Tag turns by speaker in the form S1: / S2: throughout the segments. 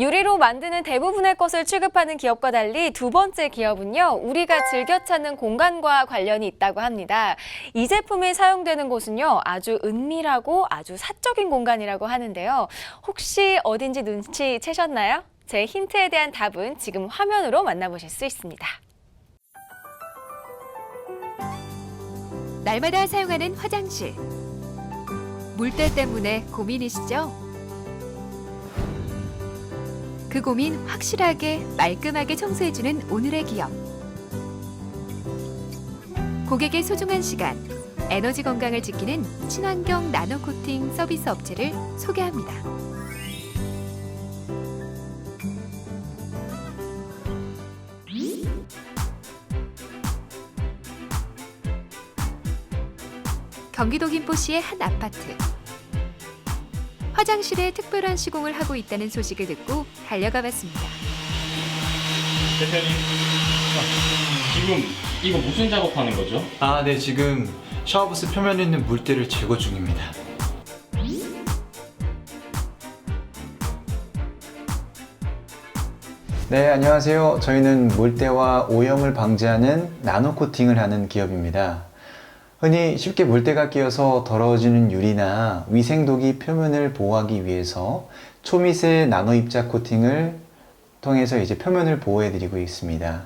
S1: 유리로 만드는 대부분의 것을 취급하는 기업과 달리 두 번째 기업은요, 우리가 즐겨 찾는 공간과 관련이 있다고 합니다. 이 제품이 사용되는 곳은요, 아주 은밀하고 아주 사적인 공간이라고 하는데요. 혹시 어딘지 눈치채셨나요? 제 힌트에 대한 답은 지금 화면으로 만나보실 수 있습니다.
S2: 날마다 사용하는 화장실. 물때 때문에 고민이시죠? 그 고민 확실하게 말끔하게 청소해주는 오늘의 기업. 고객의 소중한 시간, 에너지 건강을 지키는 친환경 나노 코팅 서비스 업체를 소개합니다. 경기도 김포시의 한 아파트. 화장실에 특별한 시공을 하고 있다는 소식을 듣고 달려가 봤습니다.
S3: 대표님 지금 이거 무슨 작업하는 거죠?
S4: 아, 네, 지금 샤워부스 표면에 있는 물때를 제거 중입니다. 네, 안녕하세요. 저희는 물때와 오염을 방지하는 나노 코팅을 하는 기업입니다. 흔히 쉽게 물때가 끼어서 더러워지는 유리나 위생독이 표면을 보호하기 위해서 초미세 나노 입자 코팅을 통해서 이제 표면을 보호해 드리고 있습니다.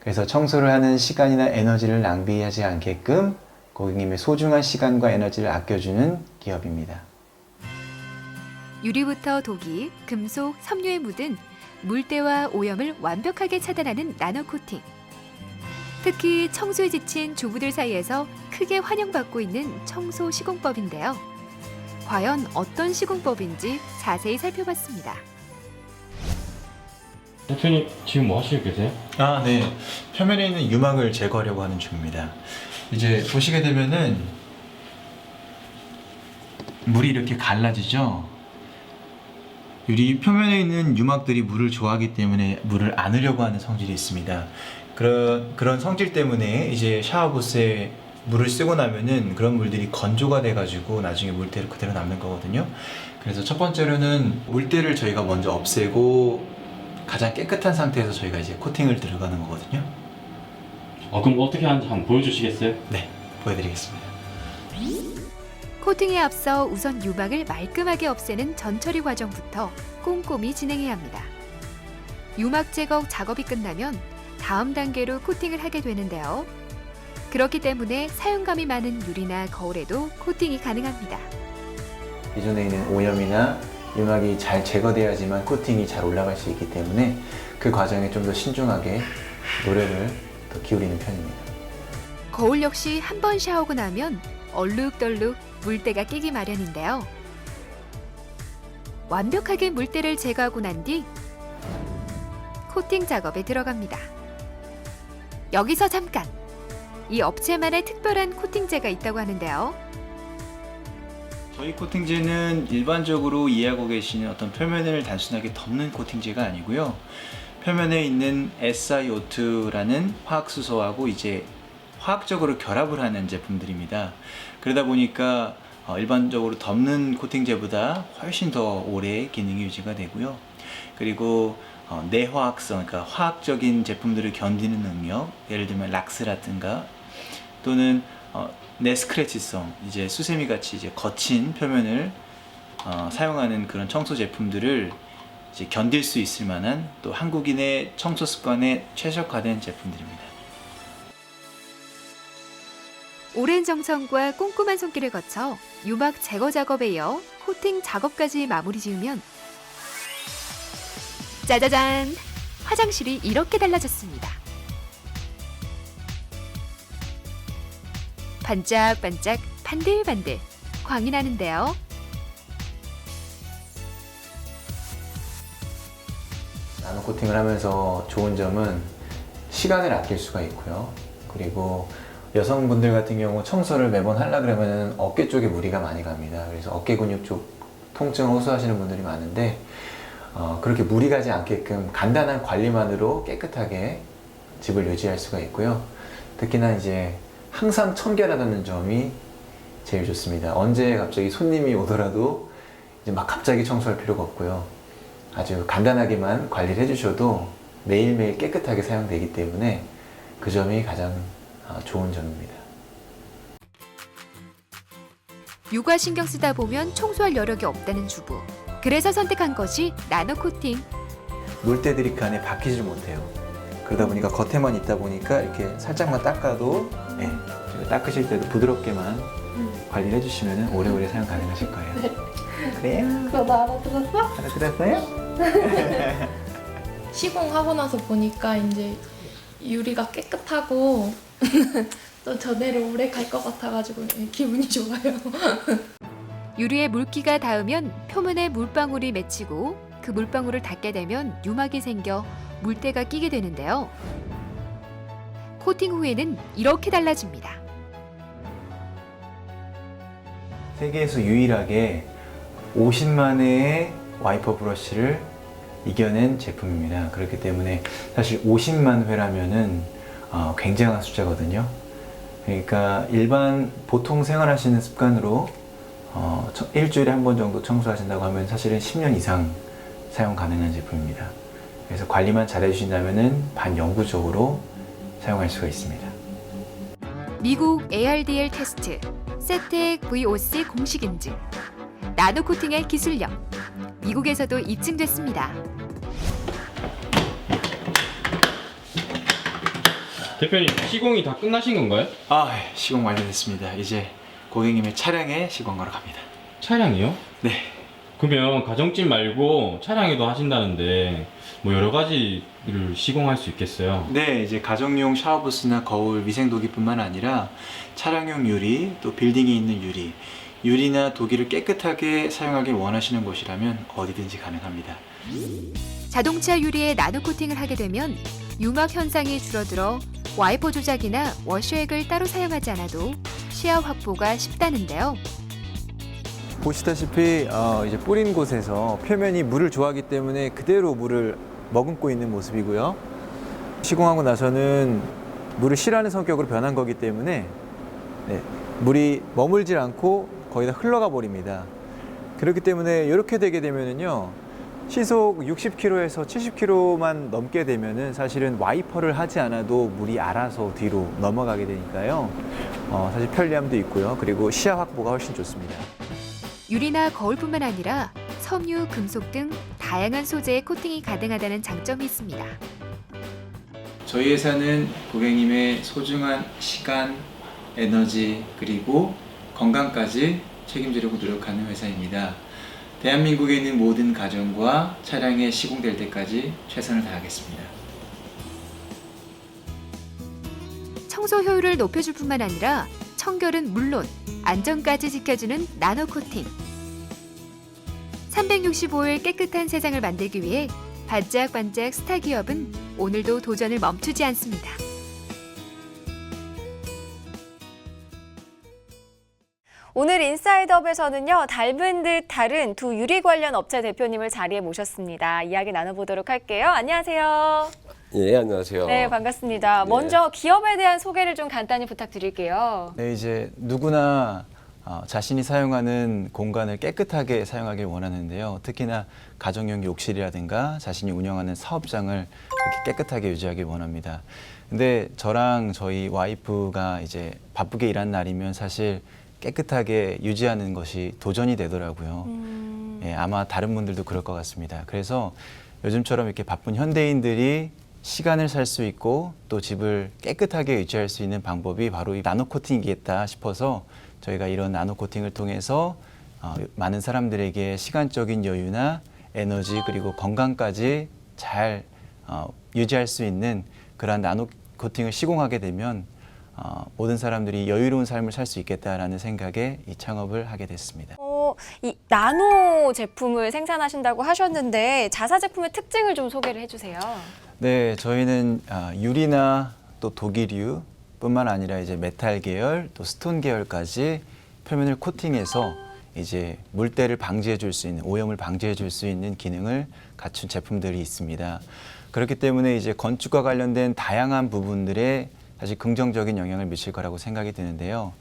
S4: 그래서 청소를 하는 시간이나 에너지를 낭비하지 않게끔 고객님의 소중한 시간과 에너지를 아껴주는 기업입니다.
S2: 유리부터 독이, 금속, 섬유에 묻은 물때와 오염을 완벽하게 차단하는 나노 코팅. 특히 청소에 지친 주부들 사이에서 크게 환영받고 있는 청소 시공법인데요. 과연 어떤 시공법인지 자세히 살펴봤습니다.
S3: 대표님 지금 뭐 하시고 계세요?
S4: 아, 네. 표면에 있는 유막을 제거하려고 하는 중입니다. 이제 보시게 되면은 물이 이렇게 갈라지죠. 유리 표면에 있는 유막들이 물을 좋아하기 때문에 물을 안으려고 하는 성질이 있습니다. 그런 그런 성질 때문에 이제 샤워부스에 물을 쓰고 나면은 그런 물들이 건조가 돼가지고 나중에 물때를 그대로 남는 거거든요. 그래서 첫 번째로는 물때를 저희가 먼저 없애고 가장 깨끗한 상태에서 저희가 이제 코팅을 들어가는 거거든요.
S3: 어, 그럼 어떻게 하는지 한번 보여주시겠어요?
S4: 네, 보여드리겠습니다.
S2: 코팅에 앞서 우선 유막을 말끔하게 없애는 전처리 과정부터 꼼꼼히 진행해야 합니다. 유막 제거 작업이 끝나면 다음 단계로 코팅을 하게 되는데요. 그렇기 때문에 사용감이 많은 유리나 거울에도 코팅이 가능합니다.
S4: 기존에 있는 오염이나 유막이 잘 제거돼야지만 코팅이 잘 올라갈 수 있기 때문에 그 과정에 좀 더 신중하게 노력을 더 기울이는 편입니다.
S2: 거울 역시 한 번 샤워하고 나면 얼룩덜룩 물때가 끼기 마련인데요. 완벽하게 물때를 제거하고 난 뒤 코팅 작업에 들어갑니다. 여기서 잠깐! 이 업체만의 특별한 코팅제가 있다고 하는데요.
S4: 저희 코팅제는 일반적으로 이해하고 계시는 어떤 표면을 단순하게 덮는 코팅제가 아니고요. 표면에 있는 SiO2라는 화학수소하고 이제 화학적으로 결합을 하는 제품들입니다. 그러다 보니까 어, 일반적으로 덮는 코팅제보다 훨씬 더 오래 기능이 유지가 되고요. 그리고 어, 내화학성, 그러니까 화학적인 제품들을 견디는 능력, 예를 들면 락스라든가 또는 어, 내스크래치성, 이제 수세미 같이 이제 거친 표면을 어, 사용하는 그런 청소 제품들을 이제 견딜 수 있을 만한 또 한국인의 청소 습관에 최적화된 제품들입니다.
S2: 오랜 정성과 꼼꼼한 손길을 거쳐 유막 제거 작업에 이어 코팅 작업까지 마무리 지으면 짜자잔! 화장실이 이렇게 달라졌습니다. 반짝반짝 반들반들 광이 나는데요.
S4: 나노 코팅을 하면서 좋은 점은 시간을 아낄 수가 있고요. 그리고 여성분들 같은 경우 청소를 매번 하려 그러면 어깨 쪽에 무리가 많이 갑니다. 그래서 어깨 근육 쪽 통증을 호소하시는 분들이 많은데 어, 그렇게 무리 가지 않게끔 간단한 관리만으로 깨끗하게 집을 유지할 수가 있고요. 특히나 이제 항상 청결하다는 점이 제일 좋습니다. 언제 갑자기 손님이 오더라도 이제 막 갑자기 청소할 필요가 없고요. 아주 간단하게만 관리를 해주셔도 매일매일 깨끗하게 사용되기 때문에 그 점이 가장 어, 좋은 점입니다.
S2: 육아 신경 쓰다 보면 청소할 여력이 없다는 주부. 그래서 선택한 것이 나노 코팅.
S4: 물때들이 그 안에 박히질 못해요. 그러다 보니까 겉에만 있다 보니까 이렇게 살짝만 닦아도 네, 닦으실 때도 부드럽게만 관리를 해주시면 오래오래 사용 가능하실 거예요. 그래요?
S5: 그거 알아들었어?
S4: 알아들었어요?
S5: 시공하고 나서 보니까 이제 유리가 깨끗하고 또 저대로 오래 갈 것 같아가지고 기분이 좋아요.
S2: 유리에 물기가 닿으면 표면에 물방울이 맺히고 그 물방울을 닿게 되면 유막이 생겨 물때가 끼게 되는데요. 코팅 후에는 이렇게 달라집니다.
S4: 세계에서 유일하게 50만 회의 와이퍼 브러쉬를 이겨낸 제품입니다. 그렇기 때문에 사실 50만 회라면은 어, 굉장한 숫자거든요. 그러니까 일반 보통 생활하시는 습관으로 어, 저- 일주일에 한 번 정도 청소하신다고 하면 사실은 10년 이상 사용 가능한 제품입니다. 그래서 관리만 잘 해주신다면은 반영구적으로 사용할 수가 있습니다.
S2: 미국 ARDL 테스트, 세텍 VOC 공식 인증, 나노 코팅의 기술력. 미국에서도 입증됐습니다.
S3: 대표님 시공이 다 끝나신 건가요?
S4: 아, 시공 완료됐습니다. 이제 고객님의 차량에 시공하러 갑니다.
S3: 차량이요?
S4: 네.
S3: 그러면 가정집 말고 차량에도 하신다는데 뭐 여러 가지를 시공할 수 있겠어요?
S4: 네, 이제 가정용 샤워부스나 거울, 위생도기뿐만 아니라 차량용 유리, 또 빌딩에 있는 유리, 유리나 도기를 깨끗하게 사용하길 원하시는 곳이라면 어디든지 가능합니다.
S2: 자동차 유리에 나노 코팅을 하게 되면 유막 현상이 줄어들어 와이퍼 조작이나 워셔액을 따로 사용하지 않아도 시야 확보가 쉽다는데요.
S4: 보시다시피 어, 이제 뿌린 곳에서 표면이 물을 좋아하기 때문에 그대로 물을 머금고 있는 모습이고요. 시공하고 나서는 물을 싫어하는 성격으로 변한 거기 때문에 네, 물이 머물질 않고 거의 다 흘러가 버립니다. 그렇기 때문에 이렇게 되게 되면은요. 시속 60km에서 70km만 넘게 되면은 사실은 와이퍼를 하지 않아도 물이 알아서 뒤로 넘어가게 되니까요. 어, 사실 편리함도 있고요. 그리고 시야 확보가 훨씬 좋습니다.
S2: 유리나 거울뿐만 아니라 섬유, 금속 등 다양한 소재의 코팅이 가능하다는 장점이 있습니다.
S4: 저희 회사는 고객님의 소중한 시간, 에너지, 그리고 건강까지 책임지려고 노력하는 회사입니다. 대한민국에 있는 모든 가정과 차량에 시공될 때까지 최선을 다하겠습니다.
S2: 청소 효율을 높여줄 뿐만 아니라 청결은 물론 안전까지 지켜주는 나노 코팅. 365일 깨끗한 세상을 만들기 위해 반짝반짝 스타 기업은 오늘도 도전을 멈추지 않습니다.
S1: 오늘 인사이드업에서는요, 닮은 듯 다른 두 유리 관련 업체 대표님을 자리에 모셨습니다. 이야기 나눠보도록 할게요. 안녕하세요.
S6: 예, 안녕하세요.
S1: 네, 반갑습니다.
S6: 네.
S1: 먼저 기업에 대한 소개를 좀 간단히 부탁드릴게요.
S4: 네, 이제 누구나 어, 자신이 사용하는 공간을 깨끗하게 사용하길 원하는데요. 특히나 가정용 욕실이라든가 자신이 운영하는 사업장을 그렇게 깨끗하게 유지하길 원합니다. 근데 저랑 저희 와이프가 이제 바쁘게 일한 날이면 사실 깨끗하게 유지하는 것이 도전이 되더라고요.
S1: 음,
S4: 예, 아마 다른 분들도 그럴 것 같습니다. 그래서 요즘처럼 이렇게 바쁜 현대인들이 시간을 살 수 있고 또 집을 깨끗하게 유지할 수 있는 방법이 바로 이 나노 코팅이겠다 싶어서 저희가 이런 나노 코팅을 통해서 어, 많은 사람들에게 시간적인 여유나 에너지 그리고 건강까지 잘 어, 유지할 수 있는 그러한 나노 코팅을 시공하게 되면 어, 모든 사람들이 여유로운 삶을 살 수 있겠다라는 생각에 이 창업을 하게 됐습니다.
S1: 어, 이 나노 제품을 생산하신다고 하셨는데 자사 제품의 특징을 좀 소개를 해주세요.
S4: 네, 저희는 아, 유리나 또 독일유 뿐만 아니라 이제 메탈 계열 또 스톤 계열까지 표면을 코팅해서 이제 물때를 방지해 줄 수 있는 오염을 방지해 줄 수 있는 기능을 갖춘 제품들이 있습니다. 그렇기 때문에 이제 건축과 관련된 다양한 부분들에 사실 긍정적인 영향을 미칠 거라고 생각이 드는데요.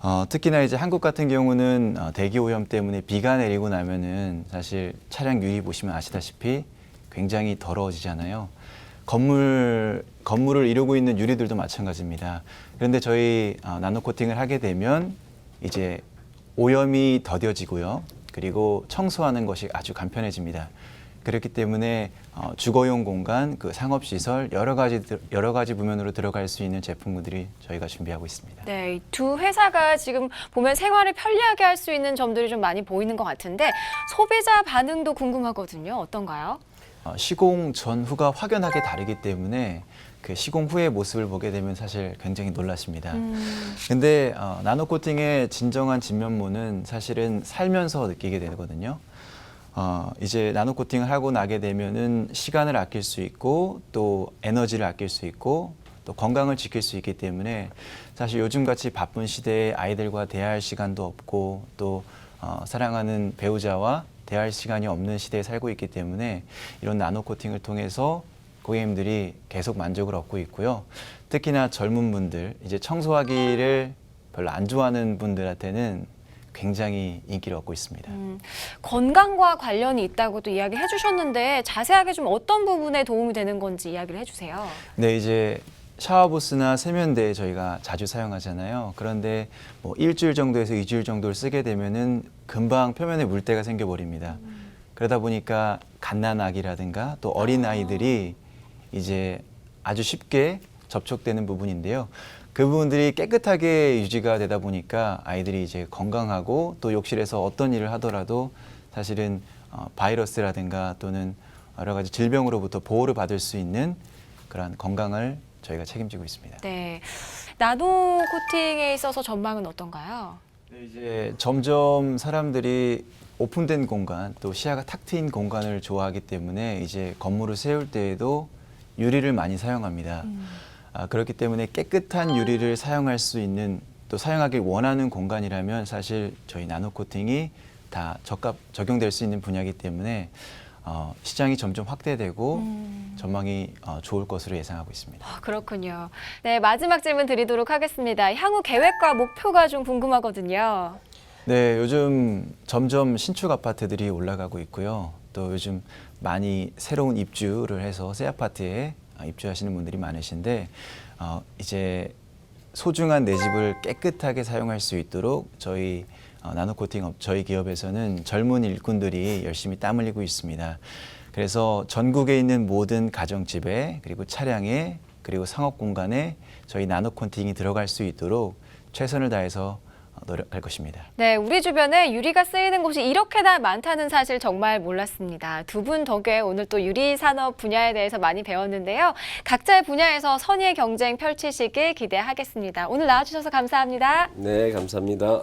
S4: 어, 특히나 이제 한국 같은 경우는 어, 대기 오염 때문에 비가 내리고 나면은 사실 차량 유리 보시면 아시다시피 굉장히 더러워지잖아요. 건물 건물을 이루고 있는 유리들도 마찬가지입니다. 그런데 저희 어, 나노 코팅을 하게 되면 이제 오염이 더뎌지고요. 그리고 청소하는 것이 아주 간편해집니다. 그렇기 때문에 어, 주거용 공간, 그 상업 시설 여러 가지 들- 여러 가지 부면으로 들어갈 수 있는 제품들이 저희가 준비하고 있습니다.
S1: 네, 이두 회사가 지금 보면 생활을 편리하게 할 수 있는 점들이 좀 많이 보이는 것 같은데 소비자 반응도 궁금하거든요. 어떤가요?
S4: 어, 시공 전후가 확연하게 다르기 때문에 그 시공 후의 모습을 보게 되면 사실 굉장히 놀라십니다.
S1: 음,
S4: 근데 어, 나노 코팅의 진정한 진면모는 사실은 살면서 느끼게 되거든요. 어, 이제 나노 코팅을 하고 나게 되면은 시간을 아낄 수 있고 또 에너지를 아낄 수 있고 또 건강을 지킬 수 있기 때문에 사실 요즘같이 바쁜 시대에 아이들과 대화할 시간도 없고 또 어, 사랑하는 배우자와 대화할 시간이 없는 시대에 살고 있기 때문에 이런 나노 코팅을 통해서 고객님들이 계속 만족을 얻고 있고요. 특히나 젊은 분들, 이제 청소하기를 별로 안 좋아하는 분들한테는 굉장히 인기를 얻고 있습니다.
S1: 음, 건강과 관련이 있다고도 이야기해 주셨는데 자세하게 좀 어떤 부분에 도움이 되는 건지 이야기를 해 주세요.
S4: 네, 이제 샤워부스나 세면대 저희가 자주 사용하잖아요. 그런데 뭐 일주일 정도에서 이주일 정도를 쓰게 되면은 금방 표면에 물때가 생겨버립니다. 그러다 보니까 갓난아기라든가 또 어린 아이들이 이제 아주 쉽게 접촉되는 부분인데요. 그 부분들이 깨끗하게 유지가 되다 보니까 아이들이 이제 건강하고 또 욕실에서 어떤 일을 하더라도 사실은 어, 바이러스라든가 또는 여러 가지 질병으로부터 보호를 받을 수 있는 그러한 건강을 저희가 책임지고 있습니다.
S1: 네, 나노 코팅에 있어서 전망은 어떤가요?
S4: 네, 이제 점점 사람들이 오픈된 공간 또 시야가 탁 트인 공간을 좋아하기 때문에 이제 건물을 세울 때에도 유리를 많이 사용합니다. 아, 그렇기 때문에 깨끗한 유리를 사용할 수 있는 또 사용하길 원하는 공간이라면 사실 저희 나노 코팅이 다 적합 적용될 수 있는 분야이기 때문에 어, 시장이 점점 확대되고 전망이 어, 좋을 것으로 예상하고 있습니다.
S1: 아, 그렇군요. 네, 마지막 질문 드리도록 하겠습니다. 향후 계획과 목표가 좀 궁금하거든요.
S4: 네, 요즘 점점 신축 아파트들이 올라가고 있고요. 또 요즘 많이 새로운 입주를 해서 새 아파트에 아, 입주하시는 분들이 많으신데 어, 이제 소중한 내 집을 깨끗하게 사용할 수 있도록 저희 어, 나노코팅 업 저희 기업에서는 젊은 일꾼들이 열심히 땀 흘리고 있습니다. 그래서 전국에 있는 모든 가정집에 그리고 차량에 그리고 상업 공간에 저희 나노 코팅이 들어갈 수 있도록 최선을 다해서 어, 노력할 것입니다.
S1: 네, 우리 주변에 유리가 쓰이는 곳이 이렇게나 많다는 사실 정말 몰랐습니다. 두 분 덕에 오늘 또 유리 산업 분야에 대해서 많이 배웠는데요. 각자의 분야에서 선의의 경쟁 펼치시길 기대하겠습니다. 오늘 나와주셔서 감사합니다.
S6: 네, 감사합니다.